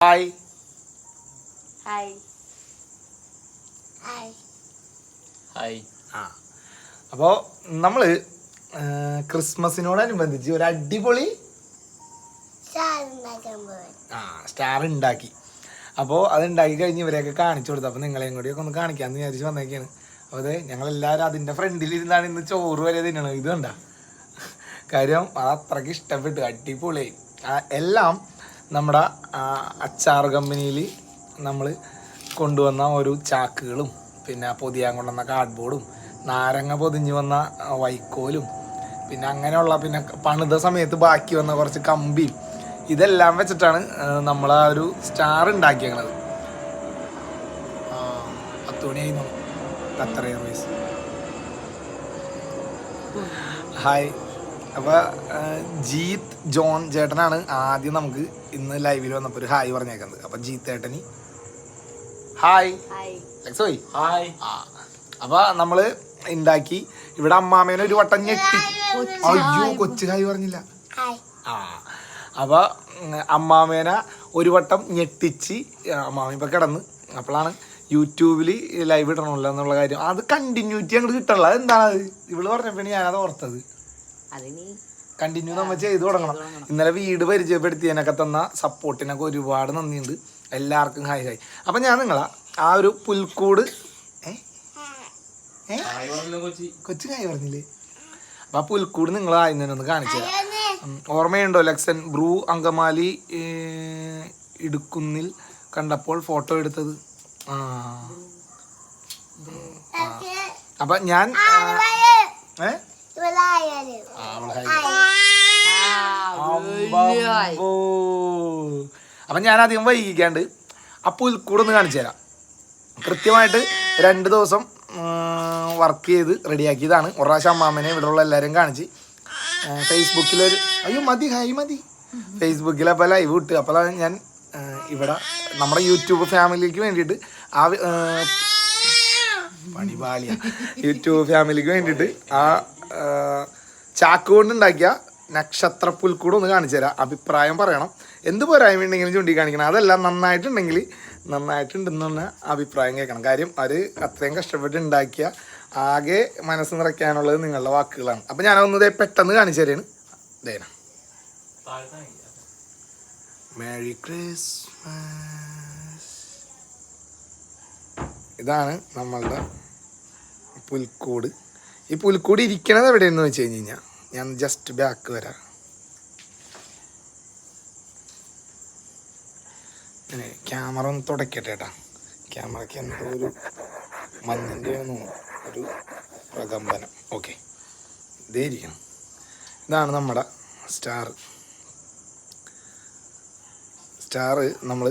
Hi hi hi ആ. അപ്പോൾ നമ്മൾ ക്രിസ്മസിനോടനുബന്ധിച്ച് ഒരു അടിപൊളി ആ സ്റ്റാർ ഉണ്ടാക്കി അപ്പോൾ അത് ഉണ്ടാക്കി കഴിഞ്ഞ് ഇവരെയൊക്കെ കാണിച്ചു കൊടുത്തു. അപ്പോൾ നിങ്ങളെയും കൂടിയൊക്കെ ഒന്ന് കാണിക്കാമെന്ന് വിചാരിച്ച് വന്നേക്കാണ്. അപ്പോൾ അതെ ഞങ്ങളെല്ലാവരും അതിന്റെ ഫ്രണ്ടിലിരുന്നാണ് ഇന്ന് ചോറ് വരെ തിന്നണം ഇത് കണ്ട. കാര്യം അത് അത്രയ്ക്ക് ഇഷ്ടപ്പെട്ടു. അടിപൊളിയായി എല്ലാം നമ്മുടെ അച്ചാർ കമ്പനിയിൽ നമ്മൾ കൊണ്ടുവന്ന ഒരു ചാക്കുകളും പിന്നെ പൊതിയാൻ കൊണ്ടുവന്ന കാർഡ്ബോർഡും നാരങ്ങ പൊതിഞ്ഞ് വന്ന വൈക്കോലും പിന്നെ അങ്ങനെയുള്ള പിന്നെ പണിത സമയത്ത് ബാക്കി വന്ന കുറച്ച് കമ്പിയും ഇതെല്ലാം വെച്ചിട്ടാണ് നമ്മൾ ആ ഒരു സ്റ്റാർ ഉണ്ടാക്കിയേക്കണത്. പത്ത് മണിയായി ഖത്തർ ഹായ് അപ്പോൾ ജീത്ത് ജോൺ ചേട്ടനാണ് ആദ്യം നമുക്ക് ഇന്ന് ലൈവിൽ വന്നപ്പോൾ ഒരു ഹായ് പറഞ്ഞേക്കുന്നത്. അപ്പോൾ ജീത്ത് ചേട്ടനി ഹായ്. ഹായ്. ലക്സോയ് ഹായ്. ആ അപ്പൊ നമ്മൾ ഉണ്ടാക്കി ഇവിടെ അമ്മാമേനെ ഒരു വട്ടം ഞെട്ടി. അയ്യോ കൊച്ചു ഹായ് പറഞ്ഞില്ല. ആ അപ്പൊ അമ്മാമേന ഒരു വട്ടം ഞെട്ടിച്ച് അമ്മാമ ഇപ്പൊ കിടന്ന്. അപ്പോഴാണ് യൂട്യൂബിൽ ലൈവ് ഇടണമല്ലോ എന്നുള്ള കാര്യം. അത് കണ്ടിന്യൂറ്റി അങ്ങോട്ട് കിട്ടണല്ലോ. അത് എന്താണ് അത്? ഇവൾ പറഞ്ഞപ്പോഴാണ് ഞാനത് ഓർത്തത്. അതിനി കണ്ടിന്യൂ നമ്മൾ ചെയ്തു തുടങ്ങണം. ഇന്നലെ വീട് പരിചയപ്പെടുത്തിയതിനൊക്കെ തന്ന സപ്പോർട്ടിനൊക്കെ ഒരുപാട് നന്ദിയുണ്ട്. എല്ലാവർക്കും ഹായ് ഹായ്. അപ്പം ഞാൻ നിങ്ങളെ ആ ഒരു പുൽക്കൂട് കൊച്ചി കൊച്ചു കായ് പറഞ്ഞില്ലേ? അപ്പം ആ പുൽക്കൂട് നിങ്ങൾ ആയിരുന്നു ഒന്ന് കാണിച്ചു തരാം. ഓർമ്മയുണ്ടോ ലക്സൻ? ബ്രൂ അങ്കമാലി ഇടുക്കുന്നിൽ കണ്ടപ്പോൾ ഫോട്ടോ എടുത്തത്. ആ. അപ്പം ഞാൻ ഏ? അപ്പം ഞാൻ അധികം വൈകിക്കാണ്ട് ആ പുൽക്കൂട് ഒന്ന് കാണിച്ചു തരാം. കൃത്യമായിട്ട് രണ്ട് ദിവസം വർക്ക് ചെയ്ത് റെഡിയാക്കിയതാണ് ഒരു അമ്മാമ്മനെ ഇവിടെയുള്ള എല്ലാവരും കാണിച്ച്. ഫേസ്ബുക്കിലൊരു അയ്യോ മതി ഹായ് മതി. ഫേസ്ബുക്കിൽ അപ്പോൾ ലൈവ് ഇട്ട്. അപ്പോൾ ഞാൻ ഇവിടെ നമ്മുടെ യൂട്യൂബ് ഫാമിലിക്ക് വേണ്ടിയിട്ട് ആ പണിപാളിയ യൂട്യൂബ് ഫാമിലിക്ക് വേണ്ടിയിട്ട് ആ, ചാക്ക് നക്ഷത്രപ്പുൽക്കൂട് ഒന്ന് കാണിച്ചു തരാം. അഭിപ്രായം പറയണം. എന്ത് പോരായ്മ ഉണ്ടെങ്കിലും ചൂണ്ടിക്കാണിക്കണം. അതെല്ലാം നന്നായിട്ടുണ്ടെങ്കിൽ നന്നായിട്ടുണ്ടെന്ന് അഭിപ്രായം കേൾക്കണം. കാര്യം അവർ അത്രയും കഷ്ടപ്പെട്ട് ഉണ്ടാക്കിയ ആകെ മനസ്സ് നിറയ്ക്കാനുള്ളത് നിങ്ങളുടെ വാക്കുകളാണ്. അപ്പം ഞാനൊന്നത് പെട്ടെന്ന് കാണിച്ചു തരാണ്. ദേന മേരി ക്രിസ്മസ് ഇതാണ് നമ്മളുടെ പുൽക്കൂട്. ഈ പുൽക്കൂടി ഇരിക്കണത് എവിടെയെന്ന് വെച്ച് കഴിഞ്ഞ് കഴിഞ്ഞാൽ ഞാൻ ജസ്റ്റ് ബാക്ക് വരാം. ക്യാമറ ഒന്ന് തുടക്കട്ടെ ഏട്ടാ ക്യാമറയ്ക്ക് എന്തോ ഒരു മഞ്ഞിന്റെ ഒരു പ്രകമ്പനം. ഓക്കെ ഇതേ ഇരിക്കണം. ഇതാണ് നമ്മുടെ സ്റ്റാർ സ്റ്റാർ നമ്മൾ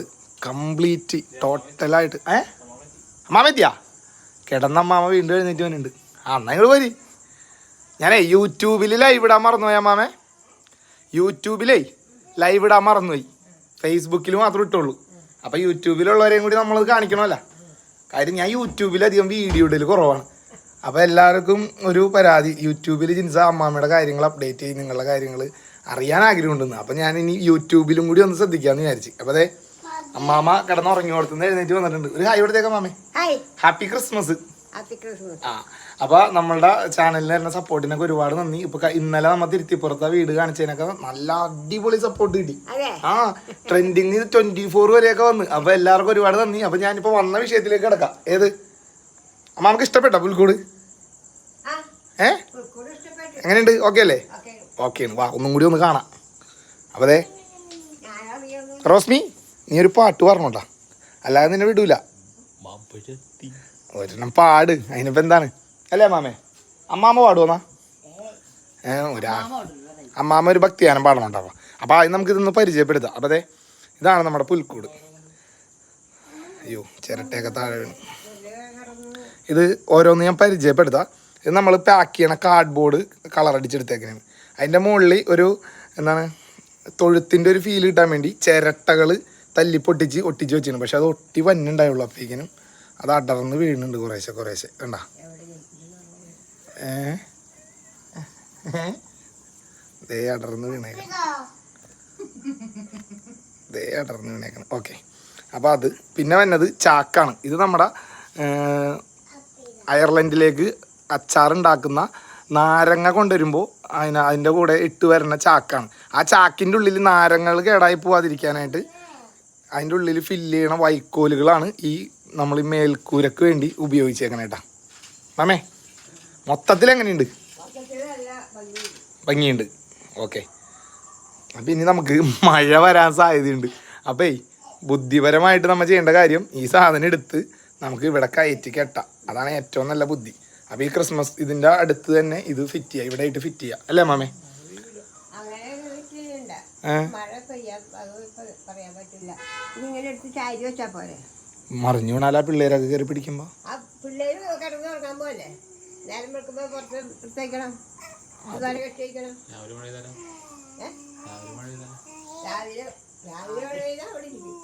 കംപ്ലീറ്റ് ടോട്ടലായിട്ട് ഏ? അമ്മാമ എത്തിയാ? കിടന്ന അമ്മാമ വീണ്ടും എഴുന്നേറ്റ് വന്നിട്ടുണ്ട്. ആ എന്നാ വരി. ഞാനേ യൂട്യൂബിൽ ലൈവ് ഇടാൻ മറന്നുപോയി അമ്മാമേ യൂട്യൂബിലേ ലൈവ് ഇടാൻ മറന്നുപോയി. ഫേസ്ബുക്കിൽ മാത്രം ഇട്ടുള്ളൂ അപ്പോൾ യൂട്യൂബിലുള്ളവരെയും കൂടി നമ്മൾ കാണിക്കണമല്ലോ. കാര്യം ഞാൻ യൂട്യൂബിൽ അധികം വീഡിയോ ഇടൽ കുറവാണ്. അപ്പോൾ എല്ലാവർക്കും ഒരു പരാതി. യൂട്യൂബിൽ ജിൻസ അമ്മാമ്മയുടെ കാര്യങ്ങൾ അപ്ഡേറ്റ് ചെയ്യും നിങ്ങളുടെ കാര്യങ്ങൾ അറിയാൻ ആഗ്രഹമുണ്ടെന്ന്. അപ്പോൾ ഞാൻ ഇനി യൂട്യൂബിലും കൂടി ഒന്ന് ശ്രദ്ധിക്കാമെന്ന് വിചാരിച്ചു. അപ്പോൾ അതെ അമ്മാമ കിടന്ന് ഉറങ്ങി കൊടുത്തുനിന്ന് എഴുന്നേറ്റ് വന്നിട്ടുണ്ട്. ഒരു ഹായ് കൊടുത്തേക്കാം മാമേ. ഹാപ്പി ക്രിസ്മസ് ഹാപ്പി ക്രിസ്മസ് ആ. അപ്പൊ നമ്മളുടെ ചാനലിന് വരുന്ന സപ്പോർട്ടിനൊക്കെ ഒരുപാട് നന്ദി. ഇപ്പൊ ഇന്നലെ നമ്മ തിരുത്തിപ്പുറത്തെ വീട് കാണിച്ചതിനൊക്കെ നല്ല അടിപൊളി സപ്പോർട്ട് കിട്ടി. അതെ. ആ ട്രെൻഡിങ് ട്വന്റി ഫോർ വരെയൊക്കെ വന്ന്. അപ്പൊ എല്ലാവർക്കും ഒരുപാട് നന്ദി. അപ്പൊ ഞാനിപ്പോ വന്ന വിഷയത്തിലേക്ക് കിടക്കാം. ഏത്? അമ്മ നമുക്ക് ഇഷ്ടപ്പെട്ട പുൽക്കൂട്? ആ ഏ? എങ്ങനെയുണ്ട്? ഓക്കെ അല്ലേ? ഓക്കെ. ഓക്കെ വാ ഒന്നും കൂടി ഒന്ന് കാണാം. അപ്പതേ റോസ്മി നീ ഒരു പാട്ട് പറഞ്ഞോട്ടാ. അല്ലാതെ നിന്നെ വിടൂല. ഒരെണ്ണം പാട്. അതിനിപ്പോ എന്താണ്? അല്ലേ മാമേ അമ്മാമ്മ പാടുവന്നാ ഒരാ അമ്മാമ്മ ഒരു ഭക്തിയാനം പാടണുണ്ടാവാം. അപ്പോൾ ആദ്യം നമുക്ക് ഇതൊന്ന് പരിചയപ്പെടുത്താം. അപ്പോൾ അതെ ഇതാണ് നമ്മുടെ പുൽക്കൂട്. അയ്യോ ചിരട്ടയൊക്കെ താഴെ വീണു. ഇത് ഓരോന്ന് ഞാൻ പരിചയപ്പെടുത്താം. ഇത് നമ്മൾ പാക്ക് ചെയ്യണ കാർഡ്ബോർഡ് കളർ അടിച്ചെടുത്തേക്കാണ് അതിന്റെ മുകളിൽ ഒരു എന്താണ് തൊഴുത്തിന്റെ ഒരു ഫീൽ കിട്ടാൻ വേണ്ടി ചിരട്ടകൾ തല്ലി പൊട്ടിച്ച് ഒട്ടിച്ച് വെച്ചിരുന്നു. പക്ഷെ അത് ഒട്ടി വന്നുണ്ടായുള്ളൂ അപ്പോഴേക്കിനും അത് അടർന്ന് വീഴുന്നുണ്ട് കുറേശ്ശെ കുറേശ്ശെ. കണ്ട? ദേ അടർന്ന് വീണേക്കണം. ദേ അടർന്ന് വീണേക്കണം. ഓക്കെ. അപ്പോൾ അത് പിന്നെ വന്നത് ചാക്കാണ്. ഇത് നമ്മുടെ അയർലൻഡിലേക്ക് അച്ചാറുണ്ടാക്കുന്ന നാരങ്ങ കൊണ്ടുവരുമ്പോൾ അതിന് അതിന്റെ കൂടെ ഇട്ട് വരുന്ന ചാക്കാണ്. ആ ചാക്കിന്റെ ഉള്ളിൽ നാരങ്ങൾ കേടായി പോവാതിരിക്കാനായിട്ട് അതിന്റെ ഉള്ളിൽ ഫില്ല് ചെയ്യണ വൈക്കോലുകളാണ് ഈ നമ്മൾ ഈ മേൽക്കൂരക്ക് വേണ്ടി ഉപയോഗിച്ചേക്കണേട്ടാ. മാമേ? മൊത്തത്തിൽ എങ്ങനെയുണ്ട് ഭംഗിയുണ്ട്. ഓക്കെ. അപ്പം ഇനി നമുക്ക് മഴ വരാൻ സാധ്യതയുണ്ട്. അപ്പേ ബുദ്ധിപരമായിട്ട് നമ്മൾ ചെയ്യേണ്ട കാര്യം ഈ സാധനം എടുത്ത് നമുക്ക് ഇവിടെ കയറ്റി കെട്ടാം. അതാണ് ഏറ്റവും നല്ല ബുദ്ധി. അപ്പോൾ ഈ ക്രിസ്മസ് ഇതിന്റെ അടുത്ത് തന്നെ ഇത് ഫിറ്റ് ചെയ്യുക ഇവിടെ ആയിട്ട് ഫിറ്റ് ചെയ്യുക അല്ലേ മാമേ? മറിഞ്ഞു വീണാലാ പിള്ളേരൊക്കെ കയറി പിടിക്കുമ്പോൾ നേരം വെക്കുമ്പോൾ കുറച്ച് എടുത്തേക്കണം അതുപോലെ കെട്ടി വയ്ക്കണം രാവിലെ മഴ ഏ? രാവിലെ മഴ രാവിലെ രാവിലെ മഴ പെയ്താൽ അവിടെ ഇരിക്കും.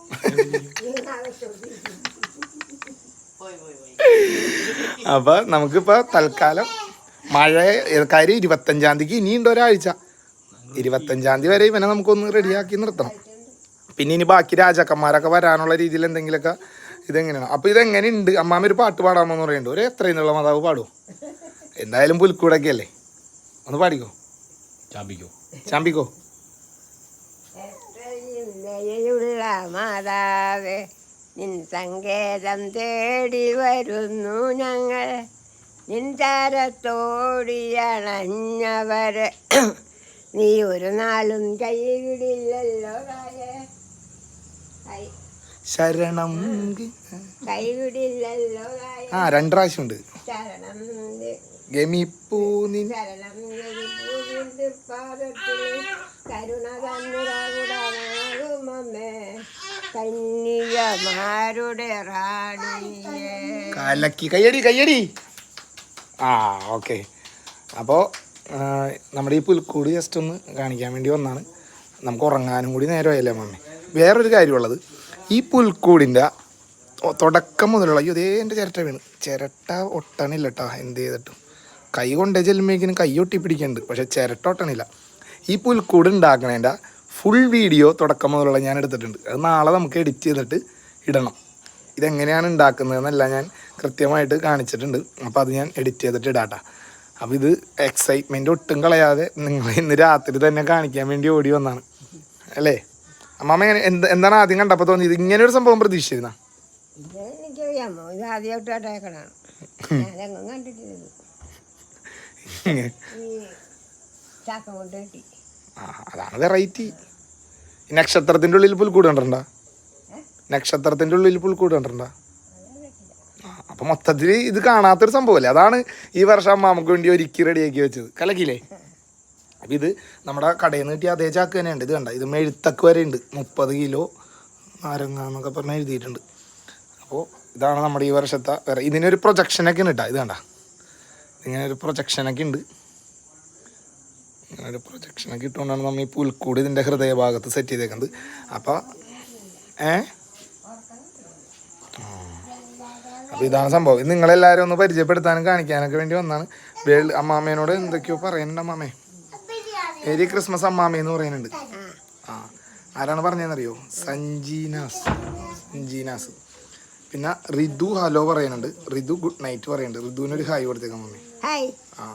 അപ്പൊ നമുക്കിപ്പോൾ തൽക്കാലം മഴ കാര്യം ഇരുപത്തഞ്ചാം തീയതിക്ക് ഇനിയുണ്ട് ഒരാഴ്ച. ഇരുപത്തഞ്ചാം തീയതി വരെ ഇവനെ നമുക്കൊന്ന് റെഡിയാക്കി നിർത്തണം. പിന്നെ ഇനി ബാക്കി രാജാക്കന്മാരൊക്കെ വരാനുള്ള രീതിയിൽ എന്തെങ്കിലുമൊക്കെ ഇതെങ്ങനെയാണ്? അപ്പോൾ ഇതെങ്ങനെയുണ്ട്? അമ്മാമ്മ ഒരു പാട്ട് പാടാമെന്ന് പറയുന്നുണ്ട്. ഒരു എത്ര എന്നുള്ള മാതാവ് പാടുമോ എന്തായാലും പുൽക്കൂടൊക്കെ അല്ലേ ഒന്ന് പാടിക്കോ? ചാമ്പിക്കോ. ചാമ്പിക്കോ? ദയയുള്ള മാതാവേ നിൻ സങ്കേതം തേടി വരുന്നു ഞങ്ങൾ. നിൻ താരത്തോടിയണഞ്ഞവരെ നീ ഒരു നാളും കൈവിടില്ലല്ലോ ശരണം കൈവിടില്ലല്ലോ ആ രണ്ട് പ്രാവശ്യം ഉണ്ട് ശരണം ഗമിപ്പൂ നിൻ ശരണം പൂവിന്റെ പാദത്തിൽ കരുണ തന്നിരാകുടമാകുമമ്മേ കന്യകമാരുടെ റാണിയേ. കലക്കി. കയ്യടി കയ്യടി. ആ ഓക്കെ. അപ്പോൾ നമ്മുടെ ഈ പുൽക്കൂട് ജസ്റ്റ് ഒന്ന് കാണിക്കാൻ വേണ്ടി വന്നാണ്. നമുക്ക് ഉറങ്ങാനും കൂടി നേരമായില്ലേ മമ്മി? വേറൊരു കാര്യമുള്ളത് ഈ പുൽക്കൂടിന്റെ തുടക്കം മുതലുള്ള അയ്യോ ദേ എന്റെ ചിരട്ട വീണ്. ചിരട്ട ഒട്ടണില്ല കേട്ടോ എന്ത് ചെയ്തിട്ടും. കൈ കൊണ്ടേ ചെല്ലുമ്പോഴേക്കിനും കൈ ഒട്ടി പിടിക്കുന്നുണ്ട് പക്ഷേ ചിരട്ടോട്ടണില്ല ഈ പുൽക്കൂട് ഉണ്ടാക്കണേന്റെ ഫുൾ വീഡിയോ തുടക്കം മുതലുള്ള ഞാൻ എടുത്തിട്ടുണ്ട്. അത് നാളെ നമുക്ക് എഡിറ്റ് ചെയ്തിട്ട് ഇടണം. ഇതെങ്ങനെയാണ് ഉണ്ടാക്കുന്നതെന്നല്ല ഞാൻ കൃത്യമായിട്ട് കാണിച്ചിട്ടുണ്ട്. അപ്പോൾ അത് ഞാൻ എഡിറ്റ് ചെയ്തിട്ട് ഇടാട്ടാ. അപ്പോൾ ഇത് എക്സൈറ്റ്മെന്റ് ഒട്ടും കളയാതെ നിങ്ങൾ ഇന്ന് രാത്രി തന്നെ കാണിക്കാൻ വേണ്ടി ഓടി വന്നാണ്. അല്ലേ? അമ്മാമ എങ്ങനെ എന്ത് എന്താണ് ആദ്യം കണ്ടപ്പോൾ തോന്നിയത്? ഇങ്ങനെ ഒരു സംഭവം പ്രതീക്ഷിച്ചിരുന്ന? എനിക്കറിയാമോ ഇത് ആദ്യമായിട്ട് കണ്ടിട്ടില്ല ഈ ചാക്ക കൊണ്ട് കെട്ടി ആ അതാണ് വെറൈറ്റി. നക്ഷത്രത്തിന്റെ ഉള്ളിൽ പുൽക്കൂട് കണ്ടണ്ട നക്ഷത്രത്തിന്റെ ഉള്ളിൽ പുൽക്കൂട് കണ്ടണ്ട അപ്പൊ മൊത്തത്തിൽ ഇത് കാണാത്തൊരു സംഭവമല്ലേ അതാണ് ഈ വർഷം അമ്മാമക്ക് വേണ്ടി ഒരുക്കി റെഡിയാക്കി വെച്ചത്. കലക്കില്ലേ അപ്പം ഇത് നമ്മുടെ കടയിൽ നിന്ന് കിട്ടിയ അതേ ചാക്ക് തന്നെയുണ്ട്. ഇത് കണ്ട? ഇത് മെഴുത്തക്ക് വരെ ഉണ്ട് മുപ്പത് കിലോ നാരങ്ങ എന്നൊക്കെ പറഞ്ഞ് എഴുതിയിട്ടുണ്ട്. അപ്പോൾ ഇതാണ് നമ്മുടെ ഈ വർഷത്തെ വേറെ ഇതിനൊരു പ്രൊജക്ഷനൊക്കെ ഉണ്ട് കേട്ടോ. ഇത് കണ്ട? ഇങ്ങനെ ഒരു പ്രൊജക്ഷനൊക്കെ ഉണ്ട്. ഇങ്ങനെ ഒരു പ്രൊജക്ഷനൊക്കെ ഇട്ടുകൊണ്ടാണ് നമ്മൾ ഈ പുൽക്കൂട് ഇതിന്റെ ഹൃദയഭാഗത്ത് സെറ്റ് ചെയ്തേക്കുന്നത്. അപ്പോൾ ഏ? അപ്പോൾ ഇതാണ് സംഭവം. ഇത് നിങ്ങളെല്ലാവരും ഒന്ന് പരിചയപ്പെടുത്താനും കാണിക്കാനൊക്കെ വേണ്ടി വന്നാണ്. വേൾഡ് അമ്മാമ്മേനോട് എന്തൊക്കെയോ പറയുന്നുണ്ട് അമ്മാമേ. മേരി ക്രിസ്മസ് അമ്മാമ എന്ന് പറയുന്നുണ്ട് ആ. ആരാണ് പറഞ്ഞതെന്നറിയോ? സഞ്ജീനാസ്. സഞ്ജീനാസ്. പിന്നെ റിതു ഹലോ പറയുന്നുണ്ട് റിതു ഗുഡ് നൈറ്റ് പറയുന്നുണ്ട് റിതുവിനൊരു ഹായ് കൊടുത്തേക്കാം മമ്മി ഹായ് ആ.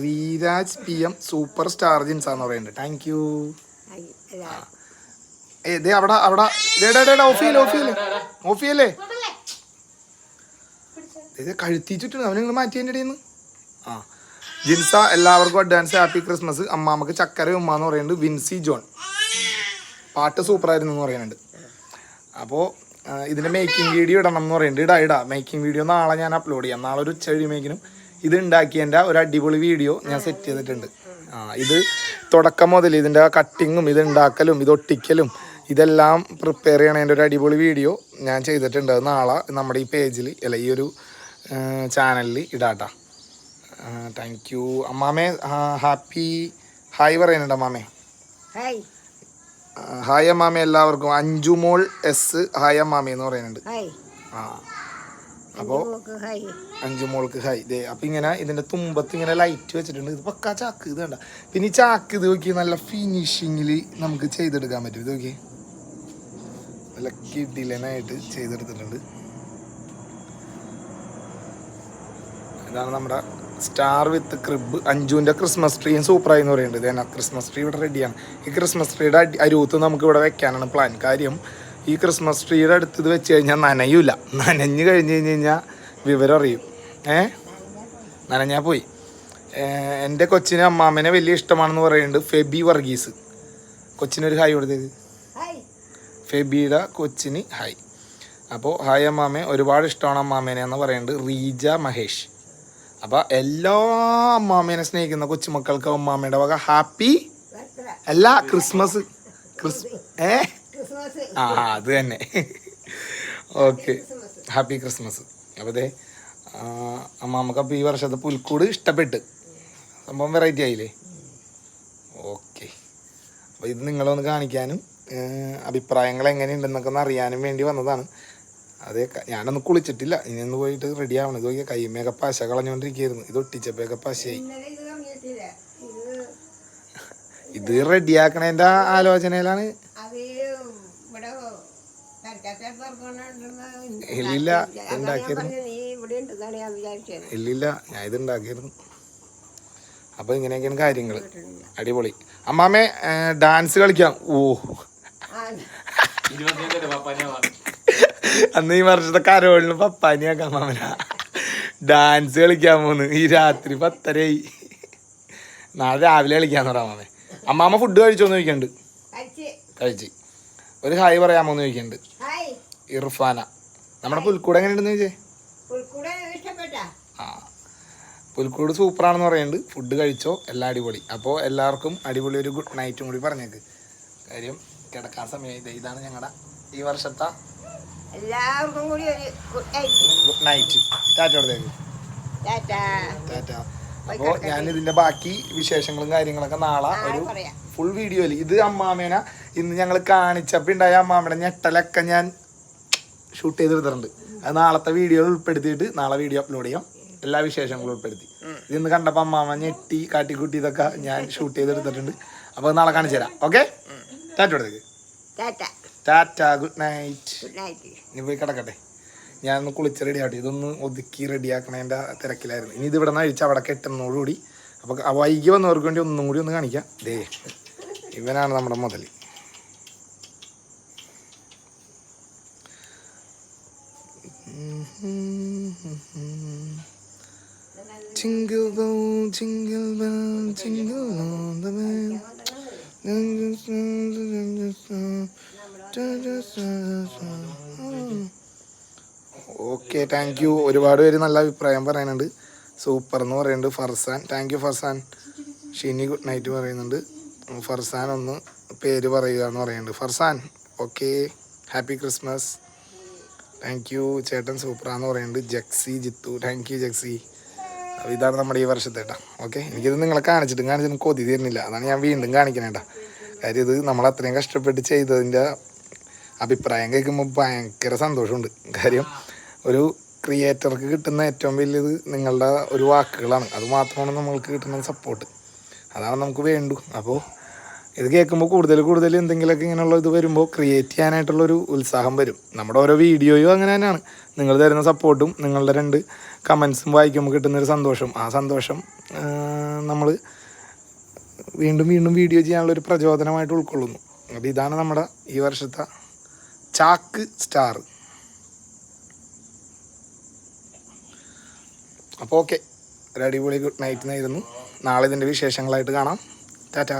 Reeraj P M super star Jins ആണെന്ന് പറയുന്നുണ്ട്. താങ്ക് യു ഹായ് അല്ല ഏ ദേ അവിടെ അവിടെ. ഓഫിയല്ലേ ഓഫ് ചെയ്യല്ലേ ഓഫ് ചെയ്യല്ലേ ഓഫ് ചെയ്യല്ലേ ഇത് കഴുത്തിച്ചിട്ടുണ്ട്. അവനിങ്ങൾ മാറ്റി എന്റെ ഇടയിൽ നിന്ന് ആ. ജിൻസ എല്ലാവർക്കും അഡ്വാൻസ് ഹാപ്പി ക്രിസ്മസ് അമ്മാമ്മക്ക് ചക്കര ഉമ്മ എന്ന് പറയുന്നുണ്ട്. Vincy John. പാട്ട് സൂപ്പറായിരുന്നു എന്ന് പറയുന്നുണ്ട്. അപ്പോൾ ഇതിന്റെ മേക്കിംഗ് വീഡിയോ ഇടണം എന്ന് പറയുന്നുണ്ട്. ഇടാ ഇടാ. മേക്കിംഗ് വീഡിയോ നാളെ ഞാൻ അപ്ലോഡ് ചെയ്യാം. നാളെ ഒരു ഉച്ച കഴിയുമ്പോഴേക്കിനും ഇത് ഉണ്ടാക്കിയതിന്റെ ഒരു അടിപൊളി വീഡിയോ ഞാൻ സെറ്റ് ചെയ്തിട്ടുണ്ട്. ആ ഇത് തുടക്കം മുതൽ ഇതിന്റെ കട്ടിങ്ങും ഇത് ഉണ്ടാക്കലും ഇത് ഒട്ടിക്കലും ഇതെല്ലാം പ്രിപ്പയർ ചെയ്യണതിന്റെ ഒരു അടിപൊളി വീഡിയോ ഞാൻ ചെയ്തിട്ടുണ്ട്. അത് നാളെ നമ്മുടെ ഈ പേജിൽ അല്ല ഈ ഒരു ചാനലിൽ ഇടാട്ടാ. താങ്ക് യു അമ്മാമേ ഹാപ്പി ഹായ് പറയുന്നുണ്ട് അമ്മാമേ. ഹായ് അമ്മാമേ എല്ലാവർക്കും. അഞ്ചുമോൾ എസ് ഹായ് അമ്മാമേ എന്ന് പറയുന്നുണ്ട്. ആ. അപ്പോൾ അഞ്ചു മോൾക്ക് ഹൈ ഇതേ ദേ അപ്പം ഇങ്ങനെ ഇതിന്റെ തുമ്പത്ത് ഇങ്ങനെ ലൈറ്റ് വെച്ചിട്ടുണ്ട് ഇത് പക്കാ ചാക്ക് ഇത് വേണ്ട പിന്നെ ഈ ചാക്ക് ഇത് നോക്കി നല്ല ഫിനിഷിങ്ങിൽ നമുക്ക് ചെയ്തെടുക്കാൻ പറ്റും. ഇത് നോക്കി നല്ല കിഡിലനായിട്ട് ചെയ്തെടുത്തിട്ടുണ്ട്. ഇതാണ് നമ്മുടെ സ്റ്റാർ വിത്ത് ക്രിബ് അഞ്ജുവിന്റെ ക്രിസ്മസ് ട്രീയും സൂപ്പറായി എന്ന് പറയുന്നുണ്ട്. ഇതേന ക്രിസ്മസ് ട്രീ ഇവിടെ റെഡിയാണ് ഈ ക്രിസ്മസ് ട്രീയുടെ അരുവത്ത് നമുക്ക് ഇവിടെ വെക്കാനാണ് പ്ലാൻ കാര്യം ഈ ക്രിസ്മസ് ട്രീയുടെ അടുത്ത് ഇത് വെച്ച് കഴിഞ്ഞാൽ നനയൂല. നനഞ്ഞു കഴിഞ്ഞ് കഴിഞ്ഞ് കഴിഞ്ഞാൽ വിവരം അറിയും. ഏ? നനഞ്ഞാൽ പോയി. എന്റെ കൊച്ചിന് അമ്മാമ്മനെ വലിയ ഇഷ്ടമാണെന്ന് പറയുന്നുണ്ട് ഫെബി വർഗീസ്. കൊച്ചിനൊരു ഹായ് കൊടുത്തത് ഫെബിയുടെ കൊച്ചിന് ഹായ്. അപ്പോൾ ഹായ് അമ്മാമേ ഒരുപാട് ഇഷ്ടമാണ് അമ്മാമേനെ എന്ന് പറയുന്നുണ്ട് റീജ മഹേഷ്. അപ്പോൾ എല്ലാ അമ്മാമേനെ സ്നേഹിക്കുന്ന കൊച്ചുമക്കൾക്ക് അമ്മാമ്മയുടെ വക ഹാപ്പി അല്ല ക്രിസ്മസ് ക്രിസ് ഏ? ആ അത് തന്നെ. ഓക്കെ. Happy Christmas. അപ്പോൾ അതെ ആ, അമ്മാമ്മക്ക് അപ്പോൾ ഈ വർഷത്തെ പുൽക്കൂട് ഇഷ്ടപ്പെട്ട്. സംഭവം വെറൈറ്റി ആയില്ലേ? ഓക്കെ. അപ്പോൾ ഇത് നിങ്ങളൊന്ന് കാണിക്കാനും അഭിപ്രായങ്ങൾ എങ്ങനെയുണ്ടെന്നൊക്കെ ഒന്ന് അറിയാനും വേണ്ടി വന്നതാണ്. അതെ ഞാനൊന്ന് കുളിച്ചിട്ടില്ല. ഇനി ഒന്ന് പോയിട്ട് റെഡി ആവണം. ഇത് നോക്കിയാൽ കൈമേക്കെ പശ കളഞ്ഞുകൊണ്ടിരിക്കുകയായിരുന്നു. ഇത് ഒട്ടിച്ചപ്പോഴൊക്കെ പശയായി. ഇത് റെഡിയാക്കണേന്റെ ആലോചനയിലാണ് ഇല്ലില്ല, ഉണ്ടാക്കിയിരുന്നു. ഉണ്ടെന്നാണ് ഞാൻ വിചാരിച്ചത്. ഇല്ലില്ല ഞാൻ ഇത് ഉണ്ടാക്കിയിരുന്നു അപ്പോൾ ഇങ്ങനെയൊക്കെയാണ് കാര്യങ്ങൾ അടിപൊളി. അമ്മാമ്മേ ഡാൻസ് കളിക്കാം. ഓ അന്ന് ഈ വർഷത്തെ കരോളിന് പപ്പാനിയാക്കാം അമ്മാമന. ഡാൻസ് കളിക്കാൻ പോന്ന്. ഈ രാത്രി പത്തരയായി. നാളെ രാവിലെ കളിക്കാന്ന് പറയാം അമ്മാമേ. അമ്മാമ്മ ഫുഡ് കഴിച്ചോന്ന് ചോദിക്കണ്ട്. കഴിച്ച്. ഒരു ഹായ് പറയാമോന്ന് ചോദിക്കണ്ട്. ഇർഫാന. നമ്മുടെ പുൽക്കൂട് എങ്ങനെയുണ്ടെന്ന് ചോദിച്ചേ? ആ. പുൽക്കൂട് സൂപ്പറാണെന്ന് പറയുന്നുണ്ട്. ഫുഡ് കഴിച്ചോ? എല്ലാം അടിപൊളി. അപ്പോൾ എല്ലാവർക്കും അടിപൊളി ഒരു ഗുഡ് നൈറ്റും കൂടി പറഞ്ഞേക്ക്. കാര്യം കിടക്കാൻ സമയം ഇത് ഇതാണ് ഞങ്ങളുടെ ഈ വർഷത്തെ എല്ലാവർക്കും കൂടി ഒരു good night. Good night. Tata കൊടുത്തേക്ക് ടാറ്റ. അപ്പോൾ ഞാൻ ഇതിന്റെ ബാക്കി വിശേഷങ്ങളും കാര്യങ്ങളൊക്കെ നാളെ ഒരു ഫുൾ വീഡിയോയിൽ ഇത് അമ്മാമേന ഇന്ന് ഞങ്ങൾ കാണിച്ചപ്പോൾ ഉണ്ടായ അമ്മാമയുടെ ഞെട്ടലൊക്കെ ഞാൻ ഷൂട്ട് ചെയ്തെടുത്തിട്ടുണ്ട് അത് നാളത്തെ വീഡിയോ ഉൾപ്പെടുത്തിയിട്ട് നാളെ വീഡിയോ അപ്ലോഡ് ചെയ്യാം. എല്ലാ വിശേഷങ്ങളും ഉൾപ്പെടുത്തി. ഇതിന്ന് കണ്ടപ്പോൾ അമ്മാമ ഞെട്ടി കാട്ടിക്കുട്ടി ഇതൊക്കെ ഞാൻ ഷൂട്ട് ചെയ്തെടുത്തിട്ടുണ്ട് അപ്പോൾ നാളെ കാണിച്ചു തരാം. Okay tata. Tata good night ഇനി പോയി കിടക്കട്ടെ. ഞാൻ ഒന്ന് കുളിച്ച് റെഡി ആവട്ടെ. ഇതൊന്ന് ഒതുക്കി റെഡിയാക്കണതിന്റെ തിരക്കിലായിരുന്നു. ഇനി ഇത് ഇവിടെ നിന്ന് അഴിച്ച് അവിടെ കെട്ടുന്നതോടുകൂടി. അപ്പോൾ വൈകി വന്നവർക്ക് വേണ്ടി ഒന്നും കൂടി ഒന്ന് കാണിക്കാം. ദേ ഇവനാണ് നമ്മുടെ മുതൽ Jingle bell, jingle bell, jingle all the way. Okay thank you ഒരുപാട് പേര് നല്ല അഭിപ്രായം പറയുന്നുണ്ട്. സൂപ്പർ എന്ന് പറയുന്നുണ്ട്. Farsan thank you Farsan. Shini good night പറയുന്നുണ്ട്. ഫർസാൻ ഒന്ന് പേര് പറയുക എന്ന് പറയുന്നുണ്ട്. Farsan okay happy Christmas thank you ചേട്ടൻ സൂപ്പറാന്ന് പറയുന്നുണ്ട്. Jaxy Jithu. Thank you Jaxy. അപ്പോൾ ഇതാണ് നമ്മുടെ ഈ വർഷത്തെ കേട്ടോ ഓക്കെ എനിക്കിത് നിങ്ങളെ കാണിച്ചിട്ടും കാണിച്ചിട്ടും കൊതി തരുന്നില്ല. അതാണ് ഞാൻ വീണ്ടും കാണിക്കണേട്ടാ കാര്യം ഇത് നമ്മൾ അത്രയും കഷ്ടപ്പെട്ട് ചെയ്തതിന്റെ അഭിപ്രായം കേൾക്കുമ്പോൾ ഭയങ്കര സന്തോഷമുണ്ട്. കാര്യം ഒരു ക്രിയേറ്റർക്ക് കിട്ടുന്ന ഏറ്റവും വലിയത് നിങ്ങളുടെ ഒരു വാക്കുകളാണ്. അത് മാത്രമാണ് നമ്മൾക്ക് കിട്ടുന്ന സപ്പോർട്ട് അതാണ് നമുക്ക് വേണ്ടു. അപ്പോൾ ഇത് കേൾക്കുമ്പോൾ കൂടുതൽ കൂടുതൽ എന്തെങ്കിലുമൊക്കെ ഇങ്ങനെയുള്ള ഇത് വരുമ്പോൾ ക്രിയേറ്റ് ചെയ്യാനായിട്ടുള്ളൊരു ഉത്സാഹം വരും. നമ്മുടെ ഓരോ വീഡിയോയും അങ്ങനെ തന്നെയാണ്. നിങ്ങൾ തരുന്ന സപ്പോർട്ടും നിങ്ങളുടെ രണ്ട് കമൻസും വായിക്കുമ്പോൾ കിട്ടുന്നൊരു സന്തോഷം. ആ സന്തോഷം നമ്മൾ വീണ്ടും വീണ്ടും വീഡിയോ ചെയ്യാനുള്ളൊരു പ്രചോദനമായിട്ട് ഉൾക്കൊള്ളുന്നു. അപ്പോൾ ഇതാണ് നമ്മുടെ ഈ വർഷത്തെ ചാക്ക് സ്റ്റാർ അപ്പോൾ ഓക്കെ ഒരു അടിപൊളി ഗുഡ് നൈറ്റ് എന്നായിരുന്നു നാളെ ഇതിന്റെ വിശേഷങ്ങളായിട്ട് കാണാം. ടാറ്റാ.